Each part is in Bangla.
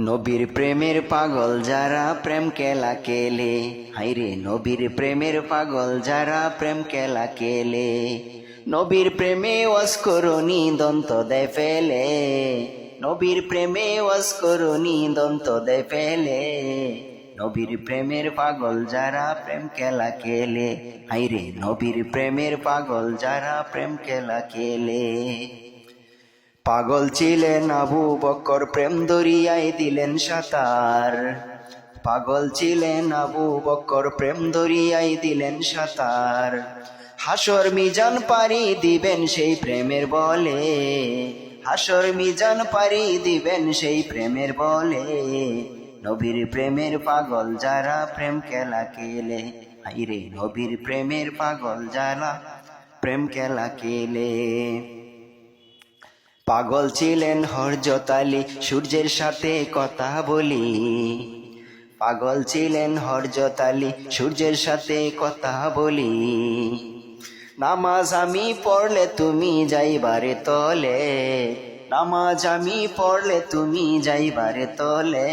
নবীর প্রেমের পাগল যারা প্রেম কেলা কেলে। হাইরে নবীর প্রেমের পাগল যারা প্রেম কেলা কেলে। নবীর প্রেমে ওয়াসকরণী দন্ত দে ফেলে। নবীর প্রেমে ওয়াসকরণী দন্ত দে ফেলে। নবীর প্রেমের পাগল যারা প্রেম কেলা কেলে। হাইরে নবীর প্রেমের পাগল যারা প্রেম কেলা কেলে। পাগল ছিলেন আবু বক্কর প্রেম দরিয়ায় দিলেন সাঁতার। পাগল ছিলেন আবু বক্কর প্রেম দরিয়ায় দিলেন সাঁতার। হাসর মিজান পারি দিবেন সেই প্রেমের বলে। হাসর মিজান পারি দিবেন সেই প্রেমের বলে। নবীর প্রেমের পাগল যারা প্রেম খেলা কেলে হাইরে নবীর প্রেমের পাগল যারা প্রেম খেলা কেলে পাগল ছিলেন হরজত আলী সূর্যের সাথে কথা বলি। পাগল ছিলেন হরজত আলী সূর্যের সাথে কথা বলি। নামাজ আমি পড়লে তুমি যাইবারে তলে। নামাজ আমি পড়লে তুমি যাইবারে তলে।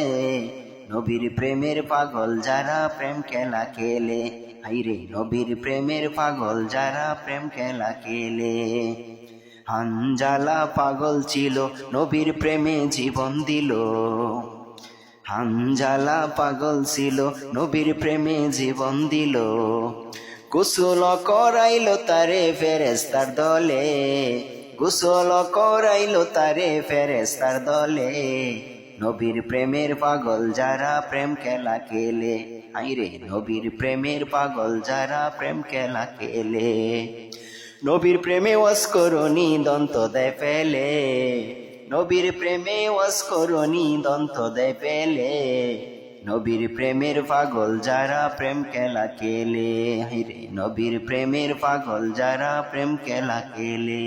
নবীর প্রেমের পাগল যারা প্রেম খেলা খেলে। হাইরে নবীর প্রেমের পাগল যারা প্রেম খেলা খেলে। হানজালা পাগল ছিল, নবীর প্রেমে জীবন দিল। হানজালা পাগল ছিল, নবীর প্রেমে জীবন দিল। কুশল করাইল তারে ফেরেস্তার দলে। কুশল করাইল তারে ফেরেস্তার দলে। নবীর প্রেমের পাগল যারা প্রেম খেলা খেলে। আইরে, নবীর প্রেমের পাগল যারা প্রেম খেলা খেলে। নবীর প্রেমে ওয়াস করনি, দন্ত দেয় ফেলে। নবীর প্রেমে ওয়াস করনি, দন্ত দেয় ফেলে। নবীর প্রেমের পাগল যারা প্রেম খেলা কেলে নবীর প্রেমের পাগল যারা প্রেম খেলা কেলে